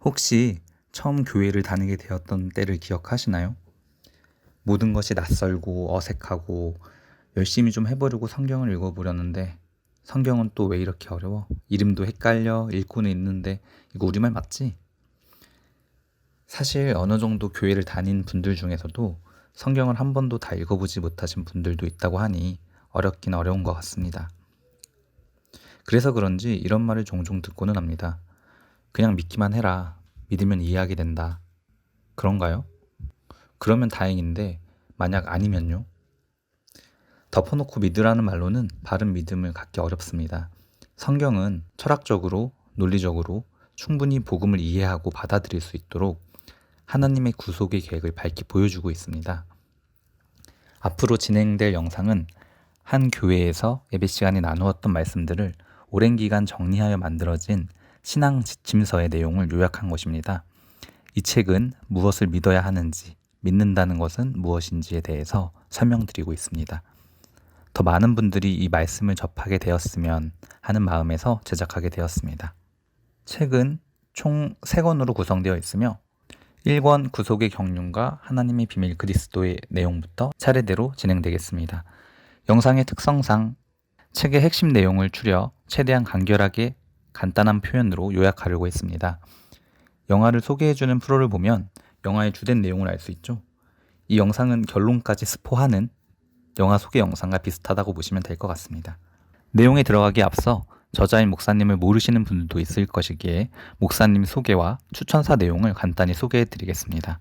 혹시 처음 교회를 다니게 되었던 때를 기억하시나요? 모든 것이 낯설고 어색하고 열심히 좀 해보려고 성경을 읽어보려는데 성경은 또 왜 이렇게 어려워? 이름도 헷갈려 읽고는 있는데 이거 우리말 맞지? 사실 어느 정도 교회를 다닌 분들 중에서도 성경을 한 번도 다 읽어보지 못하신 분들도 있다고 하니 어렵긴 어려운 것 같습니다. 그래서 그런지 이런 말을 종종 듣고는 합니다. 그냥 믿기만 해라. 믿으면 이해하게 된다. 그런가요? 그러면 다행인데 만약 아니면요? 덮어놓고 믿으라는 말로는 바른 믿음을 갖기 어렵습니다. 성경은 철학적으로, 논리적으로 충분히 복음을 이해하고 받아들일 수 있도록 하나님의 구속의 계획을 밝히 보여주고 있습니다. 앞으로 진행될 영상은 한 교회에서 예배 시간에 나누었던 말씀들을 오랜 기간 정리하여 만들어진 신앙 지침서의 내용을 요약한 것입니다. 이 책은 무엇을 믿어야 하는지, 믿는다는 것은 무엇인지에 대해서 설명드리고 있습니다. 더 많은 분들이 이 말씀을 접하게 되었으면 하는 마음에서 제작하게 되었습니다. 책은 총 3권으로 구성되어 있으며 1권 구속의 경륜과 하나님의 비밀 그리스도의 내용부터 차례대로 진행되겠습니다. 영상의 특성상 책의 핵심 내용을 추려 최대한 간결하게 간단한 표현으로 요약하려고 했습니다. 영화를 소개해주는 프로를 보면 영화의 주된 내용을 알 수 있죠. 이 영상은 결론까지 스포하는 영화 소개 영상과 비슷하다고 보시면 될 것 같습니다. 내용에 들어가기에 앞서 저자인 목사님을 모르시는 분들도 있을 것이기에 목사님 소개와 추천사 내용을 간단히 소개해 드리겠습니다.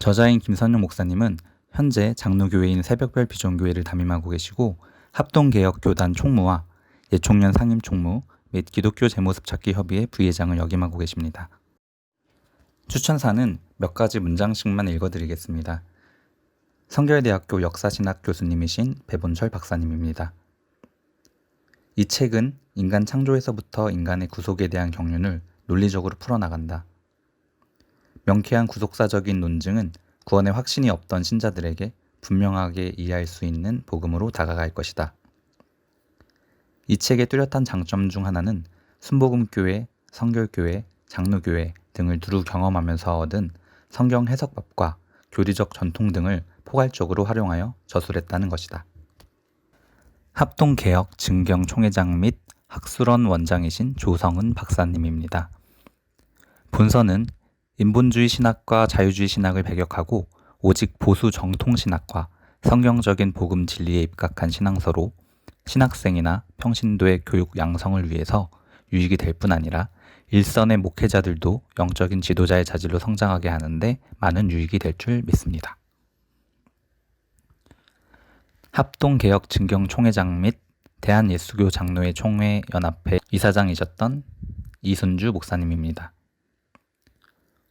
저자인 김선영 목사님은 현재 장로교회인 새벽별 비전교회를 담임하고 계시고 합동개혁교단 총무와 예총련 상임 총무 및 기독교 제모습 찾기 협의회 부회장을 역임하고 계십니다. 추천사는 몇 가지 문장씩만 읽어드리겠습니다. 성결대학교 역사신학 교수님이신 배본철 박사님입니다. 이 책은 인간 창조에서부터 인간의 구속에 대한 경륜을 논리적으로 풀어나간다. 명쾌한 구속사적인 논증은 구원의 확신이 없던 신자들에게 분명하게 이해할 수 있는 복음으로 다가갈 것이다. 이 책의 뚜렷한 장점 중 하나는 순복음교회, 성결교회, 장로교회 등을 두루 경험하면서 얻은 성경 해석법과 교리적 전통 등을 포괄적으로 활용하여 저술했다는 것이다. 합동개혁 증경 총회장 및 학술원 원장이신 조성은 박사님입니다. 본서는 인본주의 신학과 자유주의 신학을 배격하고 오직 보수 정통 신학과 성경적인 복음 진리에 입각한 신앙서로 신학생이나 평신도의 교육 양성을 위해서 유익이 될 뿐 아니라 일선의 목회자들도 영적인 지도자의 자질로 성장하게 하는데 많은 유익이 될 줄 믿습니다. 합동개혁 증경총회장 및 대한예수교 장로회 총회 연합회 이사장이셨던 이순주 목사님입니다.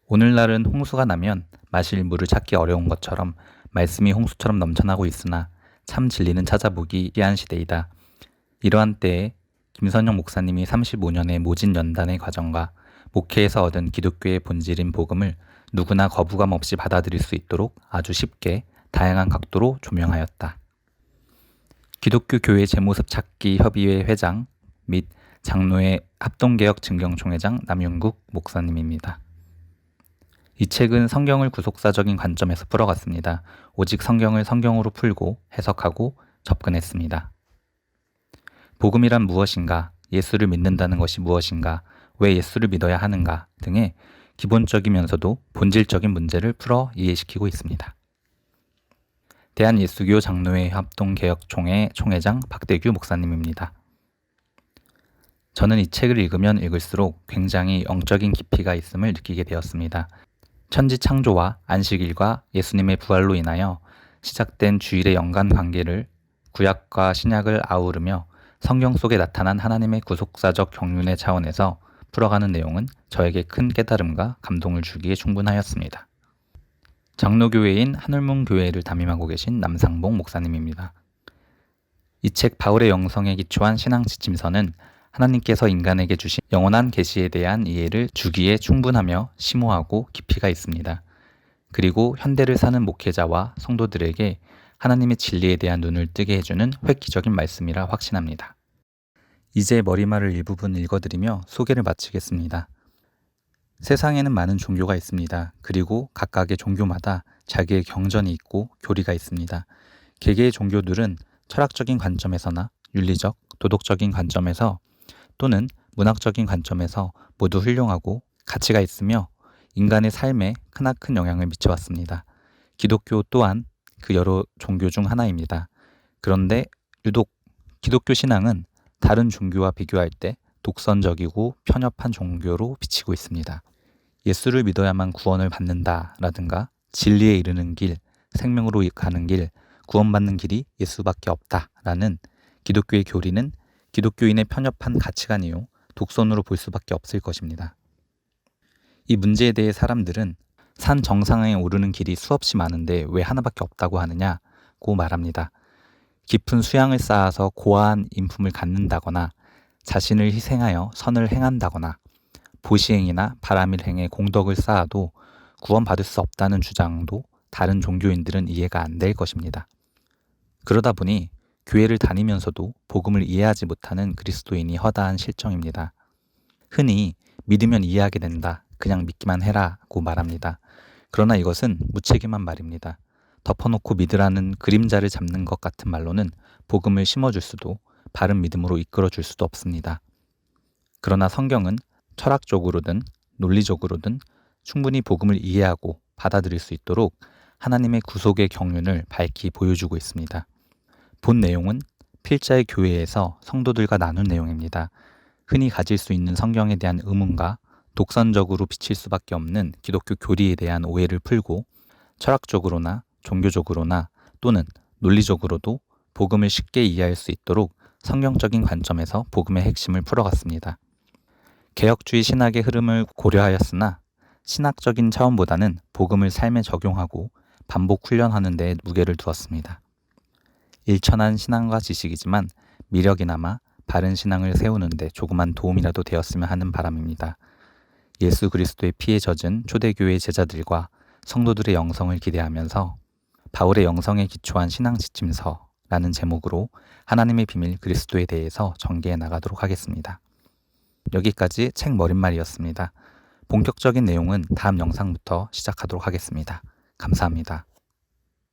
오늘날은 홍수가 나면 마실 물을 찾기 어려운 것처럼 말씀이 홍수처럼 넘쳐나고 있으나 참 진리는 찾아보기 귀한 시대이다. 이러한 때에 김선영 목사님이 35년의 모진 연단의 과정과 목회에서 얻은 기독교의 본질인 복음을 누구나 거부감 없이 받아들일 수 있도록 아주 쉽게 다양한 각도로 조명하였다. 기독교 교회 제모습 찾기 협의회 회장 및 장로회 합동개혁 증경총회장 남윤국 목사님입니다. 이 책은 성경을 구속사적인 관점에서 풀어갔습니다. 오직 성경을 성경으로 풀고 해석하고 접근했습니다. 복음이란 무엇인가, 예수를 믿는다는 것이 무엇인가, 왜 예수를 믿어야 하는가 등의 기본적이면서도 본질적인 문제를 풀어 이해시키고 있습니다. 대한예수교 장로회 합동개혁총회 총회장 박대규 목사님입니다. 저는 이 책을 읽으면 읽을수록 굉장히 영적인 깊이가 있음을 느끼게 되었습니다. 천지 창조와 안식일과 예수님의 부활로 인하여 시작된 주일의 연관 관계를 구약과 신약을 아우르며 성경 속에 나타난 하나님의 구속사적 경륜의 차원에서 풀어가는 내용은 저에게 큰 깨달음과 감동을 주기에 충분하였습니다. 장로교회인 하늘문 교회를 담임하고 계신 남상봉 목사님입니다. 이 책 바울의 영성에 기초한 신앙 지침서는 하나님께서 인간에게 주신 영원한 계시에 대한 이해를 주기에 충분하며 심오하고 깊이가 있습니다. 그리고 현대를 사는 목회자와 성도들에게 하나님의 진리에 대한 눈을 뜨게 해주는 획기적인 말씀이라 확신합니다. 이제 머리말을 일부분 읽어드리며 소개를 마치겠습니다. 세상에는 많은 종교가 있습니다. 그리고 각각의 종교마다 자기의 경전이 있고 교리가 있습니다. 개개의 종교들은 철학적인 관점에서나 윤리적, 도덕적인 관점에서 또는 문학적인 관점에서 모두 훌륭하고 가치가 있으며 인간의 삶에 크나큰 영향을 미쳐왔습니다. 기독교 또한 그 여러 종교 중 하나입니다. 그런데 유독 기독교 신앙은 다른 종교와 비교할 때 독선적이고 편협한 종교로 비치고 있습니다. 예수를 믿어야만 구원을 받는다라든가 진리에 이르는 길, 생명으로 가는 길, 구원받는 길이 예수밖에 없다라는 기독교의 교리는 기독교인의 편협한 가치관이요 독선으로 볼 수밖에 없을 것입니다. 이 문제에 대해 사람들은 산 정상에 오르는 길이 수없이 많은데 왜 하나밖에 없다고 하느냐고 말합니다. 깊은 수양을 쌓아서 고아한 인품을 갖는다거나 자신을 희생하여 선을 행한다거나 보시행이나 바람일 행에 공덕을 쌓아도 구원받을 수 없다는 주장도 다른 종교인들은 이해가 안 될 것입니다. 그러다 보니 교회를 다니면서도 복음을 이해하지 못하는 그리스도인이 허다한 실정입니다. 흔히 믿으면 이해하게 된다. 그냥 믿기만 해라고 말합니다. 그러나 이것은 무책임한 말입니다. 덮어놓고 믿으라는 그림자를 잡는 것 같은 말로는 복음을 심어줄 수도 바른 믿음으로 이끌어줄 수도 없습니다. 그러나 성경은 철학적으로든 논리적으로든 충분히 복음을 이해하고 받아들일 수 있도록 하나님의 구속의 경륜을 밝히 보여주고 있습니다. 본 내용은 필자의 교회에서 성도들과 나눈 내용입니다. 흔히 가질 수 있는 성경에 대한 의문과 독선적으로 비칠 수밖에 없는 기독교 교리에 대한 오해를 풀고 철학적으로나 종교적으로나 또는 논리적으로도 복음을 쉽게 이해할 수 있도록 성경적인 관점에서 복음의 핵심을 풀어갔습니다. 개혁주의 신학의 흐름을 고려하였으나 신학적인 차원보다는 복음을 삶에 적용하고 반복 훈련하는 데 무게를 두었습니다. 일천한 신앙과 지식이지만 미력이나마 바른 신앙을 세우는데 조그만 도움이라도 되었으면 하는 바람입니다. 예수 그리스도의 피에 젖은 초대교회 제자들과 성도들의 영성을 기대하면서 바울의 영성에 기초한 신앙 지침서라는 제목으로 하나님의 비밀 그리스도에 대해서 전개해 나가도록 하겠습니다. 여기까지 책 머릿말이었습니다. 본격적인 내용은 다음 영상부터 시작하도록 하겠습니다. 감사합니다.